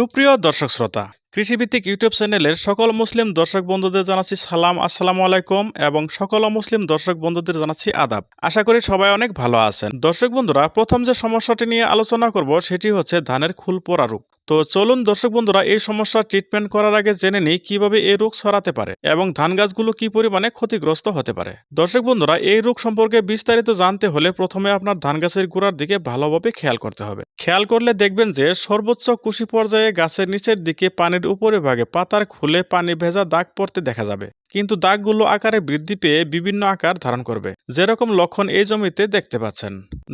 সুপ্রিয় দর্শক শ্রোতা, কৃষিভিত্তিক ইউটিউব চ্যানেলের সকল মুসলিম দর্শক বন্ধুদের জানাচ্ছি সালাম, আসসালামু আলাইকুম এবং সকল মুসলিম দর্শক বন্ধুদের জানাচ্ছি আদাব। আশা করি সবাই অনেক ভালো আছেন। দর্শক বন্ধুরা, প্রথম যে সমস্যাটি নিয়ে আলোচনা করব সেটি হচ্ছে ধানের খুল পোড়া রোগ। তো চলুন দর্শক বন্ধুরা, এই সমস্যার ট্রিটমেন্ট করার আগে জেনে নিই কীভাবে এই রোগ ছড়াতে পারে এবং ধান গাছগুলো কি পরিমাণে ক্ষতিগ্রস্ত হতে পারে। দর্শক বন্ধুরা, এই রোগ সম্পর্কে বিস্তারিত জানতে হলে প্রথমে আপনার ধান গাছের গোড়ার দিকে ভালোভাবে খেয়াল করতে হবে। খেয়াল করলে দেখবেন যে সর্বোচ্চ কুশি পর্যায়ে গাছের নিচের দিকে পানির উপরে ভাগে পাতার খুলে পানি ভেজা দাগ পড়তে দেখা যাবে। কিন্তু দাগগুলো আকারে বৃদ্ধি পেয়ে বিভিন্ন আকার ধারণ করবে। যেরকম লক্ষণ এই জমিতে দেখতে পাচ্ছেন।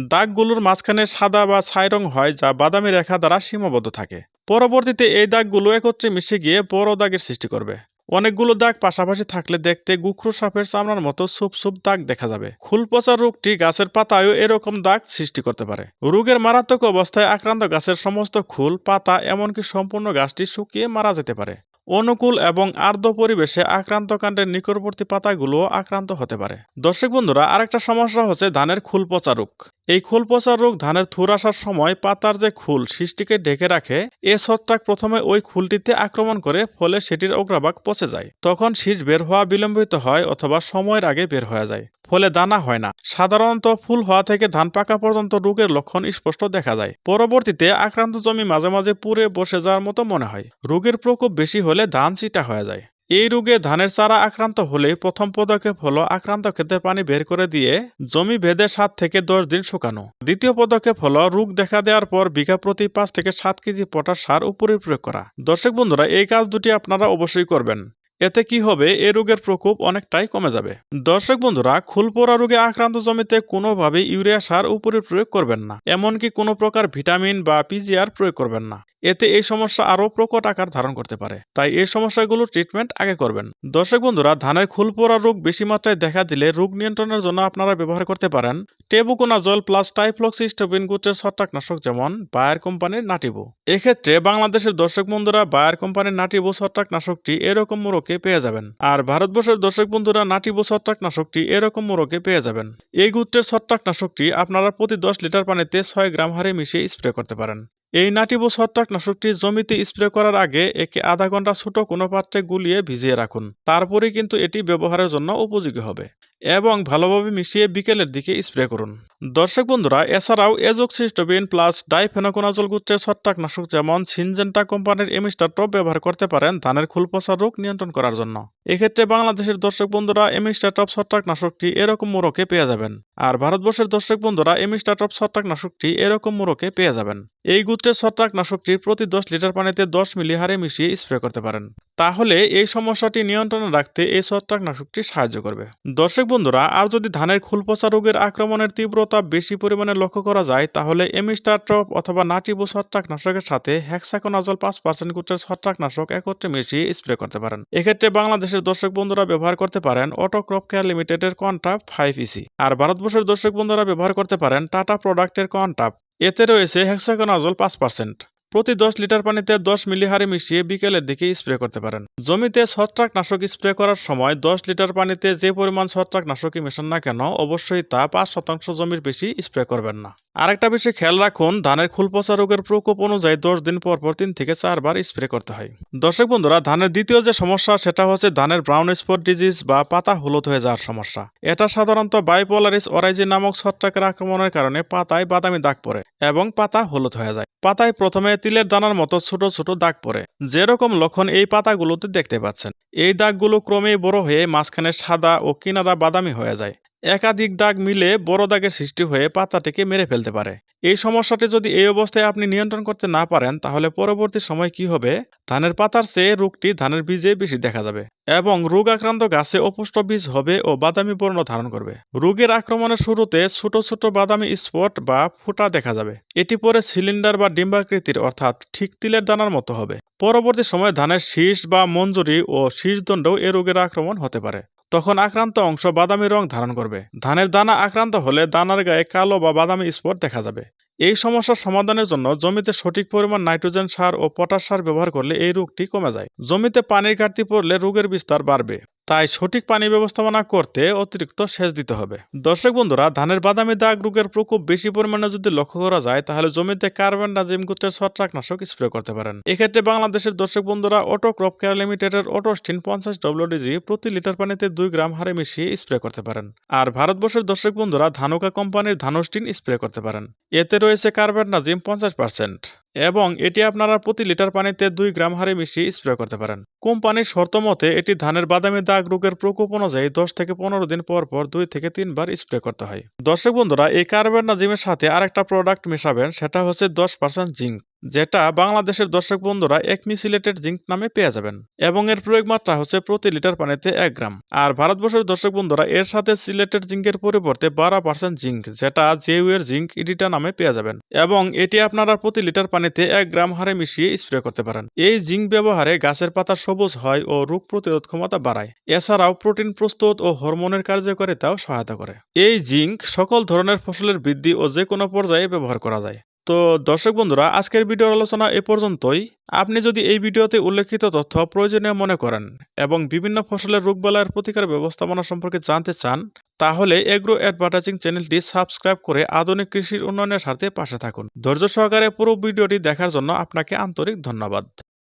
দাগগুলোর মাঝখানে সাদা বা ছাই রং হয় যা বাদামি রেখা দ্বারা সীমাবদ্ধ থাকে। পরবর্তীতে এই দাগগুলো একত্রে মিশে গিয়ে বড় দাগের সৃষ্টি করবে। অনেকগুলো দাগ পাশাপাশি থাকলে দেখতে গুখরু সাপের চামড়ার মতো সুপ সুপ দাগ দেখা যাবে। ফুল পচা রোগটি গাছের পাতায়ও এরকম দাগ সৃষ্টি করতে পারে। রোগের মারাত্মক অবস্থায় আক্রান্ত গাছের সমস্ত খুল, পাতা, এমনকি সম্পূর্ণ গাছটি শুকিয়ে মারা যেতে পারে। অনুকূল এবং আর্দ্র পরিবেশে আক্রান্ত কাণ্ডের নিকটবর্তী পাতাগুলো আক্রান্ত হতে পারে। দর্শক বন্ধুরা, আরেকটা সমস্যা হচ্ছে ধানের খুল পচা রোগ। এই খুল পচা রোগ ধানের থুর আসার সময় পাতার যে খুল সৃষ্টিকে ঢেকে রাখে, এ ছত্রাক প্রথমে ওই খুলটিতে আক্রমণ করে, ফলে সেটির অগ্রভাগ পচে যায়। তখন শীষ বের হওয়া বিলম্বিত হয় অথবা সময়ের আগে বের হয়ে যায়, ফলে দানা হয় না। সাধারণত ফুল হওয়া থেকে ধান পাকা পর্যন্ত রোগের লক্ষণ স্পষ্ট দেখা যায়। পরবর্তীতে আক্রান্ত জমি মাঝে মাঝে পুড়ে বসে যাওয়ার মতো মনে হয়। রোগের প্রকোপ বেশি হলে ধান চিটা হয়ে যায়। এই রোগে ধানের চারা আক্রান্ত হলে প্রথম পদক্ষেপ হলো আক্রান্ত ক্ষেতের পানি বের করে দিয়ে জমি ভেদে সাত থেকে দশ দিন শুকানো। দ্বিতীয় পদক্ষেপ হলো রোগ দেখা দেওয়ার পর বিঘা প্রতি পাঁচ থেকে সাত কেজি পটাশ সার উপরে প্রয়োগ করা। দর্শক বন্ধুরা, এই কাজ দুটি আপনারা অবশ্যই করবেন। এতে কি হবে, এ রোগের প্রকোপ অনেকটাই কমে যাবে। দর্শক বন্ধুরা, খুলপোড়া রোগে আক্রান্ত জমিতে কোনোভাবে ইউরিয়া সার উপরে প্রয়োগ করবেন না। এমনকি কোনো প্রকার ভিটামিন বা পিজিআর প্রয়োগ করবেন না। এতে এই সমস্যা আরও প্রকট আকার ধারণ করতে পারে। তাই এই সমস্যাগুলোর ট্রিটমেন্ট আগে করবেন। দর্শক বন্ধুরা ধানের খুলপোড়া রোগ বেশি মাত্রায় দেখা দিলে রোগ নিয়ন্ত্রণের জন্য আপনারা ব্যবহার করতে পারেন টেবুকোনা জল প্লাস টাইফ্লক্সিস্টোবিন গুটের ছত্রাকনাশক যেমন বায়ার কোম্পানির নাটিবু। এক্ষেত্রে বাংলাদেশের দর্শক বন্ধুরা বায়ার কোম্পানির নাটিবু ছত্রাকনাশকটি এরকম মোড়কে পেয়ে যাবেন। আর ভারতবর্ষের দর্শক বন্ধুরা, নাটিবু ছত্রাকনাশকটি এরকম মোড়কে পেয়ে যাবেন। এই গুত্রের ছত্রাকনাশকটি আপনারা প্রতি দশ লিটার পানিতে ছয় গ্রাম হারে মিশিয়ে স্প্রে করতে পারেন। এই নাটিবু ছত্রাকনাশকটি জমিতে স্প্রে করার আগে একে আধা ঘণ্টা ছোট কোনো পাত্রে গুলিয়ে ভিজিয়ে রাখুন। তারপরে কিন্তু এটি ব্যবহারের জন্য উপযোগী হবে। এবং ভালোভাবে মিশিয়ে বিকেলের দিকে স্প্রে করুন। দর্শক বন্ধুরা, এছাড়াও এজোক্সিস্টোবিন প্লাস ডাইফেনোকোনাজল গুত্রের ছত্রাকনাশক যেমন সিনজেন্টা কোম্পানির এমিস্টার টপ ব্যবহার করতে পারেন ধানের খুলপচা রোগ নিয়ন্ত্রণ করার জন্য। এক্ষেত্রে বাংলাদেশের দর্শক বন্ধুরা এমিস্টার টপ ছত্রাকনাশকটি এরকম মোড়কে পেয়ে যাবেন। আর ভারতবর্ষের দর্শক বন্ধুরা এমিস্টার টপ ছত্রাকনাশকটি এরকম মোড়কে পেয়ে যাবেন। এই গুত্রের ছত্রাকনাশকটি প্রতি দশ লিটার পানিতে দশ মিলি হারে মিশিয়ে স্প্রে করতে পারেন। তাহলে এই সমস্যাটি নিয়ন্ত্রণে রাখতে এই ছত্রাকনাশকটি সাহায্য করবে। দর্শক বন্ধুরা, আর যদি ধানের খুলপচা রোগের আক্রমণের তীব্রতা বেশি পরিমাণে লক্ষ্য করা যায়, তাহলে এমিস্টার টপ অথবা নাটিবু ছত্রাকনাশকের সাথে হ্যাক্সাকোনাজল পাঁচ পার্সেন্ট গুটের ছত্রাকনাশক একত্রে মিশিয়ে স্প্রে করতে পারেন। এক্ষেত্রে বাংলাদেশের দর্শক বন্ধুরা ব্যবহার করতে পারেন অটো ক্রপ কেয়ার লিমিটেডের কনটাপ ফাইভ ইসি। আর ভারতবর্ষের দর্শক বন্ধুরা ব্যবহার করতে পারেন টাটা প্রোডাক্টের কনটাপ। এতে রয়েছে হ্যাক্সাকোনাজল পাঁচ পার্সেন্ট প্রতি দশ লিটার পানিতে দশ মিলি হারে মিশিয়ে বিকেলের দিকে স্প্রে করতে পারেন। জমিতে ছত্রাকনাশক স্প্রে করার সময় দশ লিটার পানিতে যে পরিমাণ ছত্রাক ছত্রাকনাশকই মেশান না কেন, অবশ্যই তা পাঁচ শতাংশ জমির বেশি স্প্রে করবেন না। আরেকটা বিষয় খেয়াল রাখুন, ধানের খুলপচা রোগের প্রকোপ অনুযায়ী দশ দিন পর পর তিন থেকে চারবার স্প্রে করতে হয়। দর্শক বন্ধুরা, ধানের দ্বিতীয় যে সমস্যা, সেটা হচ্ছে ধানের ব্রাউন স্পট ডিজিজ বা পাতা হলুদ হয়ে যাওয়ার সমস্যা। এটা সাধারণত বাইপোলারিস অরাইজি নামক ছত্রাকের আক্রমণের কারণে পাতায় বাদামি দাগ পড়ে। এবং পাতা হলুদ হয়ে যায়। পাতায় প্রথমে তিলের দানার মতো ছোট ছোট দাগ পড়ে। যেরকম লক্ষণ এই পাতাগুলোতে দেখতে পাচ্ছেন। এই দাগগুলো ক্রমেই বড় হয়ে মাঝখানে সাদা ও কিনারা বাদামি হয়ে যায়। একাধিক দাগ মিলে বড় দাগের সৃষ্টি হয়ে পাতাটিকে মেরে ফেলতে পারে। এই সমস্যাটি যদি এই অবস্থায় আপনি নিয়ন্ত্রণ করতে না পারেন, তাহলে পরবর্তী সময় কি হবে? ধানের পাতার চেয়ে রোগটি ধানের বীজে বেশি দেখা যাবে এবং রোগ আক্রান্ত গাছে অপুষ্ট বীজ হবে ও বাদামি বর্ণ ধারণ করবে। রোগের আক্রমণের শুরুতে ছোট ছোট বাদামি স্পট বা ফুটা দেখা যাবে। এটি পরে সিলিন্ডার বা ডিম্বাকৃতির অর্থাৎ ঠিক তিলের দানার মতো হবে। পরবর্তী সময়ে ধানের শীষ বা মঞ্জুরি ও শীষদণ্ডও এ রোগের আক্রমণ হতে পারে। তখন আক্রান্ত অংশ বাদামি রং ধারণ করবে। ধানের দানা আক্রান্ত হলে দানার গায়ে কালো বা বাদামি স্পট দেখা যাবে। এই সমস্যার সমাধানের জন্য জমিতে সঠিক পরিমাণ নাইট্রোজেন সার ও পটাশ সার ব্যবহার করলে এই রোগটি কমে যায়। জমিতে পানির ঘাটতি পড়লে রোগের বিস্তার বাড়বে। তাই সঠিক পানি ব্যবস্থাপনা করতে অতিরিক্ত সেচ দিতে হবে। দর্শক বন্ধুরা, ধানের বাদামি দাগ রোগের প্রকোপ বেশি পরিমাণে যদি লক্ষ্য করা যায়, তাহলে জমিতে কার্বন ডাজিম গোত্রের ছত্রাকনাশক স্প্রে করতে পারেন। এক্ষেত্রে বাংলাদেশের দর্শক বন্ধুরা, অটো ক্রপ কেয়ার লিমিটেডের অটোস্টিন পঞ্চাশ ডব্লিউডিজি প্রতি লিটার পানিতে দুই গ্রাম হারে মিশিয়ে স্প্রে করতে পারেন। আর ভারতবর্ষের দর্শক বন্ধুরা, ধানুকা কোম্পানির ধানুস্টিন স্প্রে করতে পারেন। এতে রয়েছে কার্বন ডাজিম পঞ্চাশ পার্সেন্ট। এবং এটি আপনারা প্রতি লিটার পানিতে দুই গ্রাম হারে মিশিয়ে স্প্রে করতে পারেন। কোম্পানির শর্ত মতে এটি ধানের বাদামি দাগ রোগের প্রকোপ অনুযায়ী দশ থেকে পনেরো দিন পর পর দুই থেকে তিনবার স্প্রে করতে হয়। দর্শক বন্ধুরা, এই কার্বেন্ডাজিমের সাথে আরেকটা প্রোডাক্ট মেশাবেন, সেটা হচ্ছে দশ পার্সেন্ট জিঙ্ক। যেটা বাংলাদেশের দর্শক বন্ধুরা একমিসিলেটেড জিঙ্ক নামে পেয়ে যাবেন। এবং এর প্রয়োগ মাত্রা হচ্ছে প্রতি লিটার পানিতে এক গ্রাম। আর ভারতবর্ষের দর্শক বন্ধুরা এর সাথে সিলেটেড জিঙ্কের পরিবর্তে বারো পার্সেন্ট জিঙ্ক, যেটা জেউয়ের জিঙ্ক ইডিটা নামে পেয়ে যাবেন। এবং এটি আপনারা প্রতি লিটার পানিতে এক গ্রাম হারে মিশিয়ে স্প্রে করতে পারেন। এই জিঙ্ক ব্যবহারে গাছের পাতা সবুজ হয় ও রোগ প্রতিরোধ ক্ষমতা বাড়ায়। এছাড়াও প্রোটিন প্রস্তুত ও হরমোনের কার্যকারিতাও সহায়তা করে। এই জিঙ্ক সকল ধরনের ফসলের বৃদ্ধি ও যে কোনো পর্যায়ে ব্যবহার করা যায়। তো দর্শক বন্ধুরা, আজকের ভিডিওর আলোচনা এ পর্যন্তই। আপনি যদি এই ভিডিওতে উল্লেখিত তথ্য প্রয়োজনীয় মনে করেন এবং বিভিন্ন ফসলের রোগবালাইয়ের প্রতিকার ব্যবস্থাপনা সম্পর্কে জানতে চান, তাহলে এগ্রো অ্যাডভার্টাইজিং চ্যানেলটি সাবস্ক্রাইব করে আধুনিক কৃষির উন্নয়নের সাথে পাশে থাকুন। ধৈর্য সহকারে পুরো ভিডিওটি দেখার জন্য আপনাকে আন্তরিক ধন্যবাদ।